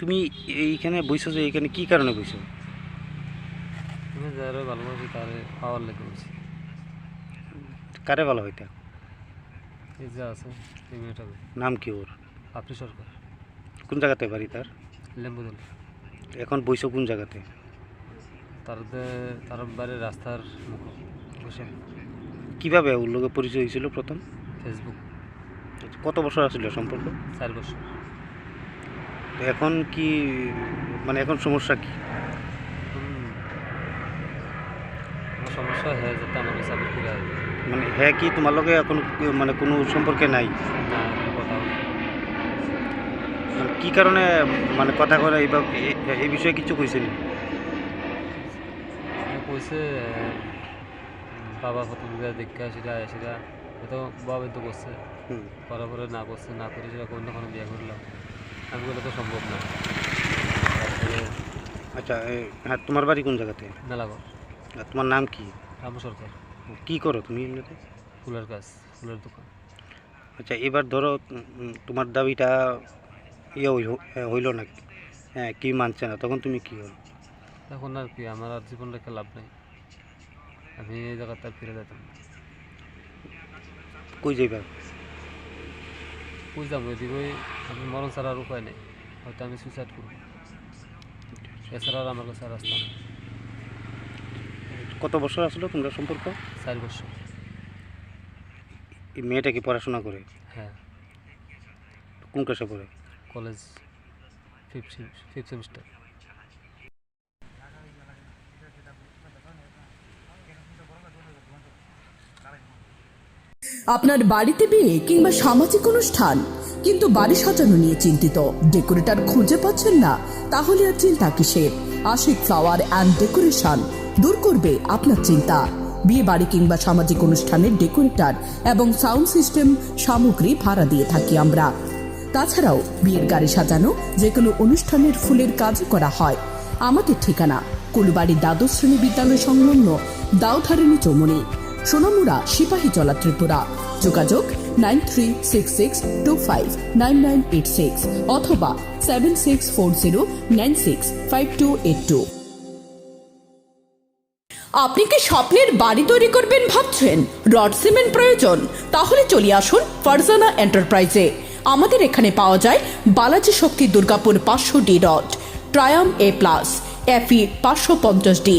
তুমি এইখানে বইছো যে এইখানে কি কারণে বইছো? আমি যারা ভালোবাসি তারে পাওয়ার লেগে বলছি। কারে ভালো হইতা? এই যে আছে এই মেয়েটাকে নাম কি ওর? আপনি সরকার। কোন জায়গাতে বাড়ি তার? লেম্বু দল এখন বইছো কোন জায়গাতে? তার তার বাড়ির রাস্তার বসে। কীভাবে ওর লোকে পরিচয় হয়েছিল প্রথম? ফেসবুক। কত বছর আসছিল সম্পর্ক? চার বছর। এখন কি মানে এখন সমস্যা কি? সমস্যা হয়ে আমার মানে হ্যাঁ কি তোমার লগে এখন মানে কোনো সম্পর্কে নাই? কথা মানে কি কারণে মানে কথা করে এই বিষয়ে কিছু কইছে নি কইছে বাবা প্রথম দেখা সেটা সেটা এত বাবা তো করছে। করার পরে না করছে না করে সেটা কোনো বিয়ে করলাম আমি তো সম্ভব না। আচ্ছা হ্যাঁ তোমার বাড়ি কোন জায়গাতে? মেলাঘর। আর তোমার নাম কি? রাম সরকার। কি করো তুমি এমনিতে? ফুলের গাছ ফুলের দোকান। আচ্ছা এবার ধরো তোমার দাবিটা ইয়ে হইল- না হ্যাঁ কি মানছে না তখন তুমি কি করো এখন আর কি আমার আর জীবন রেখে লাভ নেই। আমি এই জায়গাতে আর ফিরে যেতাম কই যাইবা? বুঝলাম ওইদিকে আমি মরণ ছাড়া আর উপায় নেই হয়তো আমি সুইসাইড করব। এছাড়া আর আমার কাছে আর রাস্তা নেই। কত বছর আসলো তোমরা সম্পর্ক? চার বছর। এই মেয়েটা কি পড়াশোনা করে? হ্যাঁ। কোন ক্লাসে পড়ে? কলেজ ফিফথ ফিফথ সেমিস্টার আপনার বাড়িতে বিয়ে কিংবা সামাজিক অনুষ্ঠান, কিন্তু বাড়ি সাজানো নিয়ে চিন্তিত। ডেকোরেটর খুঁজে পাচ্ছেন না, তাহলে আর চিন্তা কিসের? আশিক ফ্লাওয়ার অ্যান্ড ডেকোরেশন দূর করবে আপনার চিন্তা। বিয়ে বাড়ি কিংবা সামাজিক অনুষ্ঠানের ডেকোরেটর এবং সাউন্ড সিস্টেম সামগ্রী ভাড়া দিয়ে থাকি আমরা। তাছাড়াও, বিয়ের গাড়ি সাজানো যে কোনো অনুষ্ঠানের ফুলের কাজ করা হয়। আমাদের ঠিকানা, কুলবাড়ি দ্বাদশ শ্রেণি বিদ্যালয় সংলগ্ন দাউধারিণী চৌমনি সোনামুড়া সিপাহী চলা ত্রিপুরা। যোগাযোগ nine three six six two five nine nine eight six অথবা seven six four zero nine six five two eight two. আপনি কি স্বপ্নের বাড়ি তৈরি করবেন ভাবছেন? রড সিমেন্ট প্রয়োজন? তাহলে চলে আসুন ফারজানা এন্টারপ্রাইজে। আমাদের এখানে পাওয়া যায় বালাজি শক্তি দুর্গাপুর পাঁচশো ডি রড, ট্রায়াম এ প্লাস, এফি পাঁচশো পঞ্চাশ ডি।